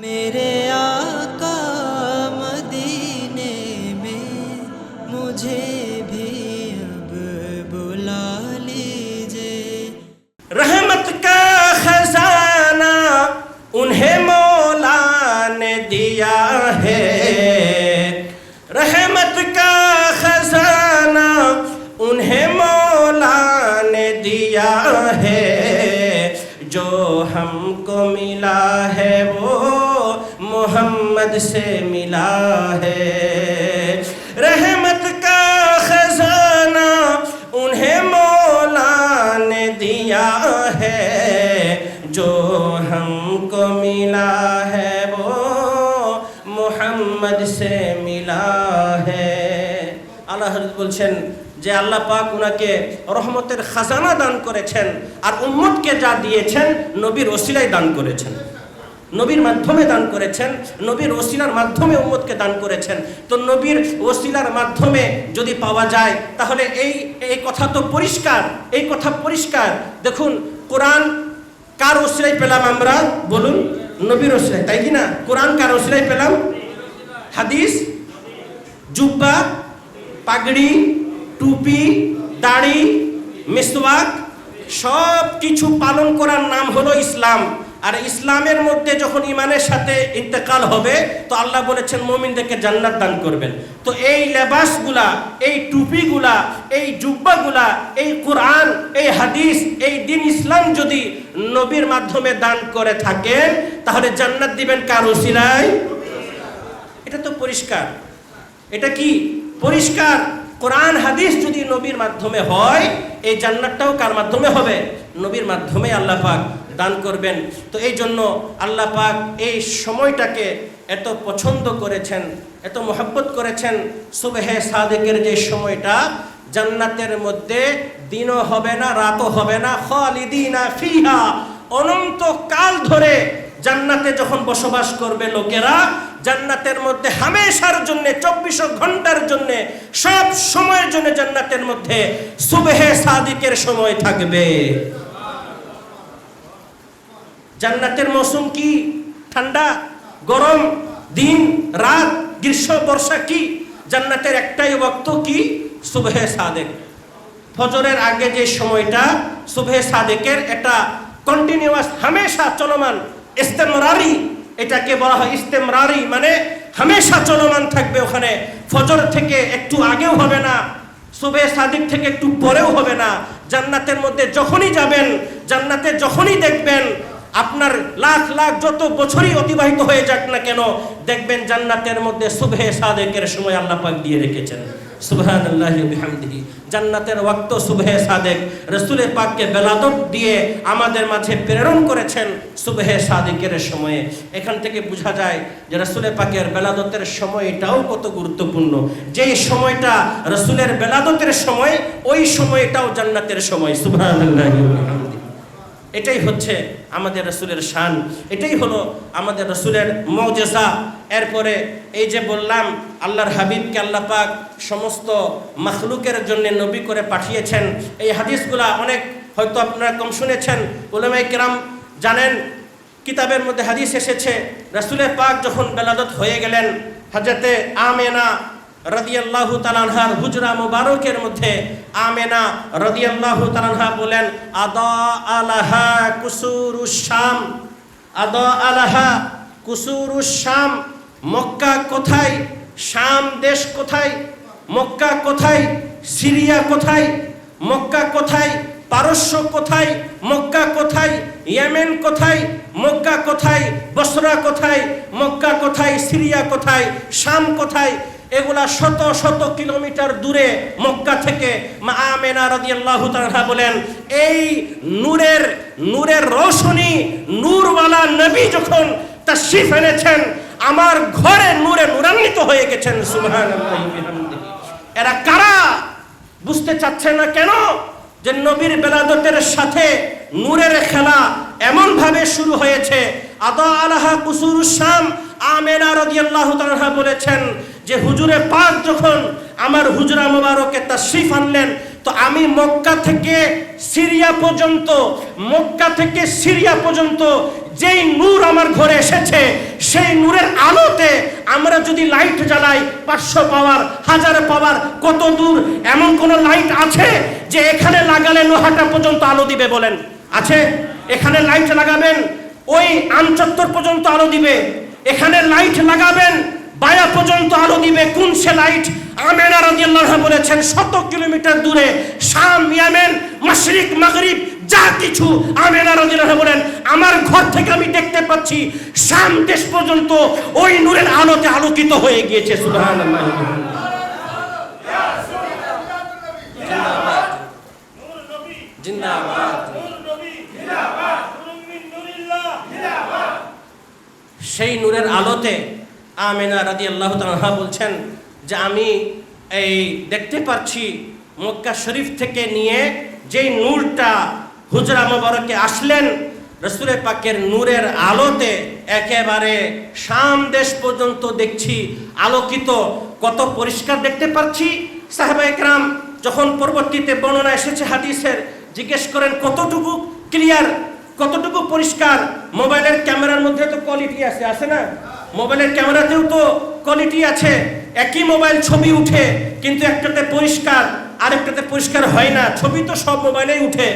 میرے آقا مدینے میں مجھے بھی اب بلا لیجے رحمت کا خزانہ انہیں مولا نے دیا ہے۔ رحمت کا خزانہ انہیں مولا نے دیا ہے۔ جو ہم کو ملا मोहम्मद से मिला है रहमत का खजाना उन्हें मौला ने दिया है जो हमको मिला है वो মোহাম্মদ সে মিলা হে আল্লাহ হযরত বলছেন যে আল্লাহ পাক উনাকে রহমতের খাজানা দান করেছেন আর উম্মতকে যা দিয়েছেন নবীর ওসিলায় দান করেছেন নবীর মাধ্যমে দান করেছেন, নবীর ওসিলার মাধ্যমে উম্মতকে দান করেছেন। তো নবীর ওসিলার মাধ্যমে যদি পাওয়া যায়, তাহলে এই এই কথা তো পরিষ্কার, এই কথা পরিষ্কার। দেখুন, কোরআন কার ওসিলায় পেলাম আমরা? বলুন, নবীর ওসিলায়, তাই কি না? কোরআন কার ওসিলায় পেলাম? হাদিস, জুব্বা, পাগড়ি, টুপি, দাড়ি, মিসওয়াক সব কিছু পালন করার নাম হলো ইসলাম। আর ইসলামের মধ্যে যখন ইমানের সাথে ইন্তেকাল হবে, তো আল্লাহ বলেছেন, মোমিনদেরকে জান্নাত দান করবেন। তো এই লেবাসগুলা, এই টুপিগুলা, এই জুব্বাগুলা, এই কোরআন, এই হাদিস, এই দিন ইসলাম যদি নবীর মাধ্যমে দান করে থাকেন, তাহলে জান্নাত দিবেন কার ওসিলায় এটা তো পরিষ্কার। এটা কি? পরিষ্কার। কোরআন, হাদিস যদি নবীর মাধ্যমে হয়, এই জান্নাতটাও কার মাধ্যমে হবে? নবীর মাধ্যমে, আল্লাহ পাক। দান করবেন। তো এই জন্য আল্লাহ পাক এই সময়টাকে এত পছন্দ করেছেন, এত মহব্বত করেছেন, সুবেহে সাদেকের যে সময়টা, জান্নাতের মধ্যে দিনও হবে না, রাতও হবে না, খালিদিনা ফিহা। অনন্ত কাল ধরে জান্নাতে যখন বসবাস করবে লোকেরা, জান্নাতের মধ্যে হামেশার জন্য, চব্বিশ ঘণ্টার জন্য, সব সময়ের জন্য জান্নাতের মধ্যে সুবেহে সাদিকের সময় থাকবে। জান্নাতের মৌসুম কি? ঠান্ডা, গরম, দিন, রাত, গ্রীষ্ম, বর্ষা কি? জান্নাতের একটাই বক্ত কি? সুবহে সাদেক। ফজরের আগে যে সময়টা, সুবহে সাদেকের এটা কন্টিনিউয়াস হামেশা চলমান ইস্তেমরারি, এটাকে বলা হয় ইস্তেমরারি মানে হামেশা চলমান থাকবে ওখানে। ফজর থেকে একটু আগেও হবে না সুবে সাদিক থেকে একটু পরেও হবে না। জান্নাতের মধ্যে যখনই যাবেন, জান্নাতে যখনই দেখবেন আপনার লাখ লাখ যত বছরই অতিবাহিত হয়ে যাক না কেন, দেখবেন জান্নাতের মধ্যে সুবহে সাদেকের সময় আল্লাহ পাক দিয়ে রেখেছেন। সুবহানাল্লাহি জান্নাতের ওয়াক্ত সুবহে সাদেক রসুলের পাককে বেলাদত দিয়ে আমাদের মাঝে প্রেরণ করেছেন সুবহে সাদেকের সময়ে। এখান থেকে বোঝা যায় যে রসুলের পাকের বেলাদতের সময়টাও কত গুরুত্বপূর্ণ। যেই সময়টা রসুলের বেলাদতের সময়, ওই সময়টাও জান্নাতের সময়। সুবহানাল্লাহি এটাই হচ্ছে আমাদের রসুলের শান। এটাই হলো আমাদের রসুলের মৌজেসা এরপরে এই যে বললাম, আল্লাহর হাবিবকে আল্লাহ পাক সমস্ত মখলুকের জন্য নবী করে পাঠিয়েছেন। এই হাদিসগুলা অনেক হয়তো আপনারা কম শুনেছেন। ওলামাই কিরাম জানেন, কিতাবের মধ্যে হাদিস এসেছে, রসুলের পাক যখন বেলাদত হয়ে গেলেন হাজরতে আমেনা রদিয়াল্লাহু তালানহার হুজরা মুবারকের মধ্যে আমেনা রদিয়াল্লাহু তালানহা বলেন, আদা আলাহা কুসুরুস শাম। আদা আলাহা কুসুরুস শাম। মক্কা কোথায়? শাম দেশ কোথায়? মক্কা কোথায়? সিরিয়া কোথায়? মক্কা কোথায়? পারস্য কোথায়? মক্কা কোথায়? ইয়েমেন কোথায়? মক্কা কোথায়? বসরা কোথায়? মক্কা কোথায়? সিরিয়া কোথায়? শাম কোথায়? এগুলা শত শত কিলোমিটার দূরে মক্কা থেকে মা আমেনা রাদিয়াল্লাহু তাআলা বলেন, এই নূরের নূরের রোশনি, নূরওয়ালা নবী যখন তাশরিফ এনেছেন, আমার ঘরে নূরে নূরান্বিত হয়ে গেছেন, সুবহানাল্লাহি এরা কারা? বুঝতে চাচ্ছে না কেন যে নবীর বেলাদতের সাথে নূরের খেলা এমন ভাবে শুরু হয়েছে? আদা আলাহা কুসুর শাম, আমেনা রাদিয়াল্লাহু বলেছেন যে হুজুরে পাক যখন আমার হুজরা মোবারকে তাশরিফ আনলেন, তো আমি মক্কা থেকে সিরিয়া পর্যন্ত, মক্কা থেকে সিরিয়া পর্যন্ত যেই নূর আমার ঘরে এসেছে, সেই নূরের আলোতে আমরা যদি লাইট জ্বালাই, পাঁচশো পাওয়ার, হাজার পাওয়ার, কত দূর এমন কোন লাইট আছে যে এখানে লাগালে লোহাটা পর্যন্ত আলো দিবে বলেন? আছে? এখানে লাইট লাগাবেন, ওই আমচত্বর পর্যন্ত আলো দিবে। এখানে লাইট লাগাবেন বায়া পর্যন্ত আলো দিবে কোন সে লাইট আমেনা রাদিয়াল্লাহু বলেছেন শত কিলোমিটার দূরে শাম ইয়ামেন মাশরিক মাগরিব যা কিছু আমেনা রাদিয়াল্লাহু আনহা বলেন আমার ঘর থেকে আমি দেখতে পাচ্ছি শাম দেশ পর্যন্ত ওই নূরের আলোতে আলোকিত হয়ে গিয়েছে সুবহানাল্লাহ। জিন্দাবাদ। সেই নূরের আলোতে আমেনা রাদি আল্লাহ তাহা বলছেন যে আমি এই দেখতে পাচ্ছি মক্কা শরীফ থেকে নিয়ে যেই নূরটা হুজরা মোবারকে আসলেন, রসুলে পাকের নূরের আলোতে একেবারে শাম দেশ পর্যন্ত দেখছি, আলোকিত, কত পরিষ্কার দেখতে পাচ্ছি সাহেব একরাম যখন পরবর্তীতে বর্ণনা এসেছে হাদিসের, জিজ্ঞেস করেন, কতটুকু ক্লিয়ার কতটুকু পরিষ্কার? মোবাইলের ক্যামেরার মধ্যে তো কোয়ালিটি আছে আছে না? মোবাইলের ক্যামেরাতেও তো কোয়ালিটি আছে। একই মোবাইল ছবি উঠে, কিন্তু একটাতে পরিষ্কার, আরেকটাতে পরিষ্কার হয় না। ছবি তো সব মোবাইলেই উঠে।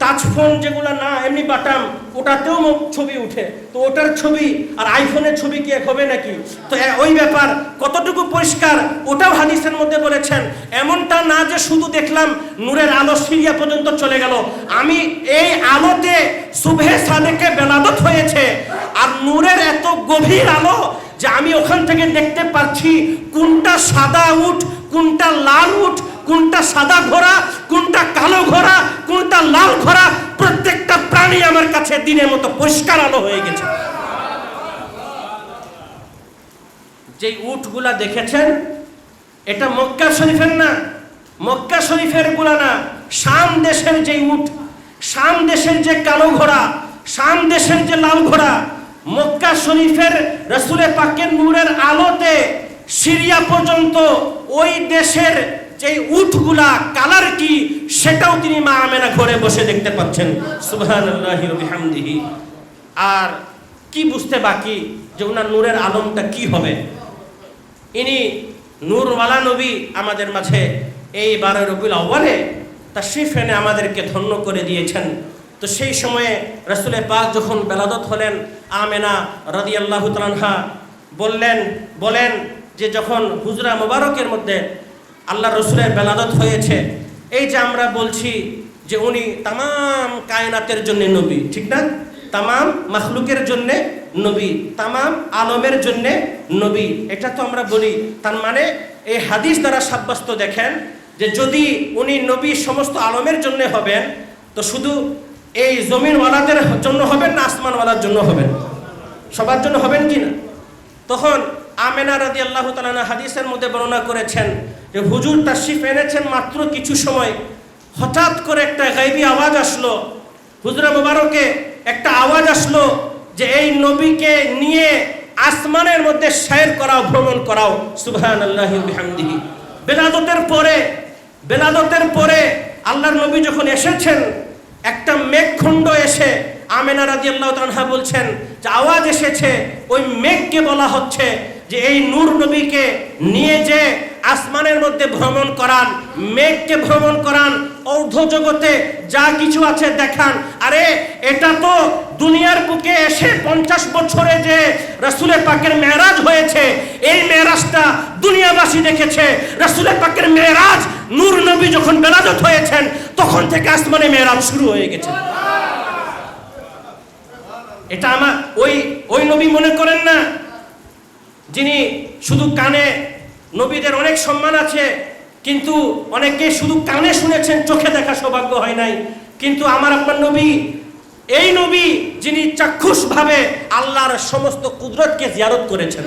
টাচ ফোন যেগুলো না, এমনি বাটাম, ওটাতেও ছবি উঠে। তো ওটার ছবি আর আইফোনের ছবি কি এক হবে নাকি? তো ওই ব্যাপার, কতটুকু পরিষ্কার, ওটাও হাদিসের মধ্যে বলেছেন। এমনটা না যে শুধু দেখলাম নূরের আলো সিরিয়া পর্যন্ত চলে গেল। আমি এই আলোতে শুভে সাদেকে বেলাদত হয়েছে। আর নূরের এত গভীর আলো যে আমি ওখান থেকে দেখতে পাচ্ছি কোনটা সাদা উঠ, কোনটা লাল উঠ কোনটা সাদা ঘোড়া, কোনটা কালো ঘোড়া, কোনটা লাল ঘোড়া, প্রত্যেকটা প্রাণী আমার কাছে দিনের মতো পরিষ্কার আলো হয়ে গেছে। যে উটগুলা দেখেছেন, এটা মক্কা শরীফের না, মক্কা শরীফেরগুলা না, শাম দেশের যে উট, শাম দেশের যে কালো ঘোড়া, শাম দেশের যে লাল ঘোড়া, মক্কা শরীফের রসুলের পাকের নূরের আলোতে সিরিয়া পর্যন্ত ওই দেশের যে উটগুলা কালার কি, সেটাও তিনি মা আমেনা ঘরে বসে দেখতে পাচ্ছেন। বিহামদিহি। আর কি বুঝতে বাকি যে ওনার নূরের আলমটা কি হবে? ইনি নূরওয়ালা নবী আমাদের মাঝে এই বারো রবিউল আউ্বালে তাশরিফ এনে আমাদেরকে ধন্য করে দিয়েছেন। তো সেই সময়ে রসুলের পাক যখন বেলাদত হলেন, আমেনা রাদি আল্লাহ বললেন, বলেন যে যখন হুজরা মোবারকের মধ্যে আল্লাহ রসুলের বেলাদত হয়েছে। এই যে আমরা বলছি যে উনি তামাম কায়নাতের জন্য নবী, ঠিক না? তামাম মাখলুকের জন্য নবী, তামাম আলমের জন্য নবী। এটা তো আমরা বলি। তার মানে এই হাদিস দ্বারা সাব্যস্ত দেখেন যে যদি উনি নবী সমস্ত আলমের জন্য হবেন, তো শুধু এই জমিনওয়ালাদের জন্য হবেন না, আসমানওয়ালার জন্য হবেন? সবার জন্য হবেন কি না? তখন আমেনা রাদি আল্লাহ তালানা হাদিসের মধ্যে বর্ণনা করেছেন যে হুজুর তাশরিফ এনেছেন মাত্র কিছু সময়। হঠাৎ করে একটা গাইবি আওয়াজ আসলো। হুজরা মোবারকে একটা আওয়াজ আসলো যে এই নবীকে নিয়ে আসমানের মধ্যে শায়ের করাও, ভ্রমণ করাও। সুবহান আল্লাহ বিহামদিহি। বেলাদতের পরে বেলাদতের পরে আল্লাহর নবী যখন এসেছেন, একটা মেঘখণ্ড এসে আমেনা রাজি আল্লাহ তানহা বলছেন যে আওয়াজ এসেছে, ওই মেঘকে বলা হচ্ছে। যে এই নূর নবীকে নিয়ে যে আসমানের মধ্যে ভ্রমণ করান মেঘকে ভ্রমণ করান অর্ধ জগতে যা কিছু আছে দেখান আরে এটা তো দুনিয়ার বুকে এসে পঞ্চাশ বছরে যে রসুলের পাকের মেরাজ হয়েছে এই মেরাজটা দুনিয়াবাসী দেখেছে। রসুলের পাকের মেরাজ নূর নবী যখন বেলাদত হয়েছেন তখন থেকে আসমানে মেরাজ শুরু হয়ে গেছে। এটা আমার ওই ওই নবী মনে করেন না যিনি শুধু কানে নবীদের অনেক সম্মান আছে, কিন্তু অনেকে শুধু কানে শুনেছেন, চোখে দেখা সৌভাগ্য হয় নাই। কিন্তু আমার আপনার নবী, এই নবী যিনি চাক্ষুষভাবে আল্লাহর সমস্ত কুদরতকে জিয়ারত করেছেন।